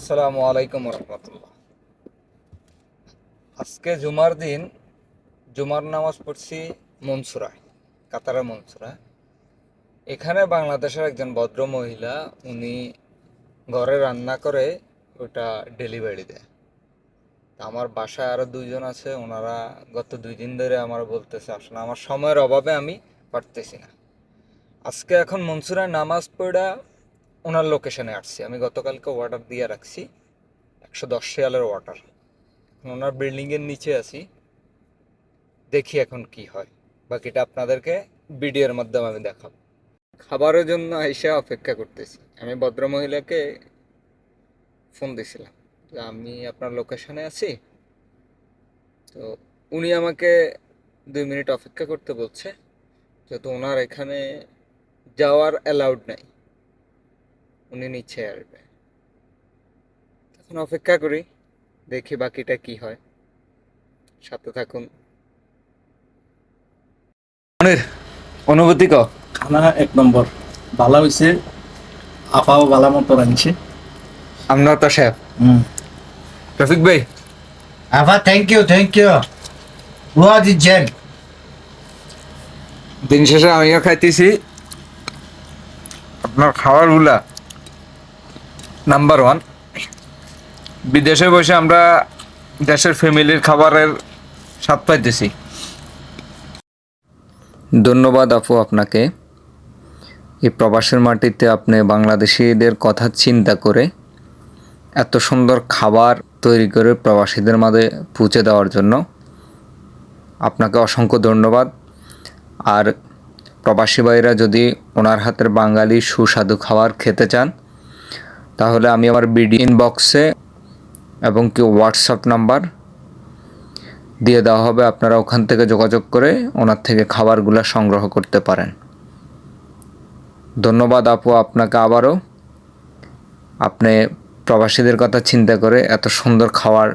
আসসালামু আলাইকুম রহমতুল্লাহ আজকে জুমার দিন, জুমার নামাজ পড়ছি মনসুরায় কাতারা মনসুরা। এখানে বাংলাদেশের একজন ভদ্র মহিলা, উনি ঘরে রান্না করে ওটা ডেলিভারি দেয়। আমার বাসায় আরও দুইজন আছে, ওনারা গত দুই দিন ধরে আমার বলতেছে, আসলে আমার সময়ের অভাবে আমি পারতেছি না। আজকে এখন মনসুরায় নামাজ পড়া ওনার লোকেশনে আসছি। আমি গতকালকে অর্ডার দিয়ে রাখছি। একশো দশ শেয়ালের ওয়াটার ওনার বিল্ডিংয়ের নিচে আছি। দেখি এখন কি হয়। বাকিটা আপনাদেরকে ভিডিওর মাধ্যমে আমি দেখাবো। খাবারের জন্য এসে অপেক্ষা করতেছি। আমি ভদ্রমহিলাকে ফোন দিছিলাম যে আমি আপনার লোকেশনে আছি। তো উনি আমাকে দুই মিনিট অপেক্ষা করতে বলছে। যেহেতু ওনার এখানে যাওয়ার অ্যালাউড নাই। উনি নিচে আসবে। এখন অপেক্ষা করি দেখি বাকিটা কি হয়। সাথে থাকুন। অনুভূতি ক খানা এক নম্বর। ভালো হয়েছে আপাও ভালো মতো রাঁধছে আমরা তো শেফ। হুম। রফিক ভাই। Ava, thank you thank you What is Jen? দিন শেষে আমিও খাইতেছি। আপনার খাবারগুলা নাম্বার ওয়ান বিদেশে বসে আমরা দেশের ফ্যামিলির খাবারের স্বাদ পাইতেছি। ধন্যবাদ আপু আপনাকে। এই প্রবাসের মাটিতে আপনি বাংলাদেশিদের কথা চিন্তা করে এত সুন্দর খাবার তৈরি করে প্রবাসীদের মাঝে পৌঁছে দেওয়ার জন্য আপনাকে অসংখ্য ধন্যবাদ। আর প্রবাসী ভাইরা যদি ওনার হাতের বাঙালি সুস্বাদু খাবার খেতে চান তাহলে আমি আমার বিডি ইনবক্সে এবং কি হোয়াটসঅ্যাপ নাম্বার দিয়ে দেওয়া হবে। আপনারা ওখান থেকে যোগাযোগ করে ওনার থেকে খাবারগুলো সংগ্রহ করতে পারেন। ধন্যবাদ আপু, আপনাকে আবারও। আপনি প্রবাসীদের কথা চিন্তা করে এত সুন্দর খাবার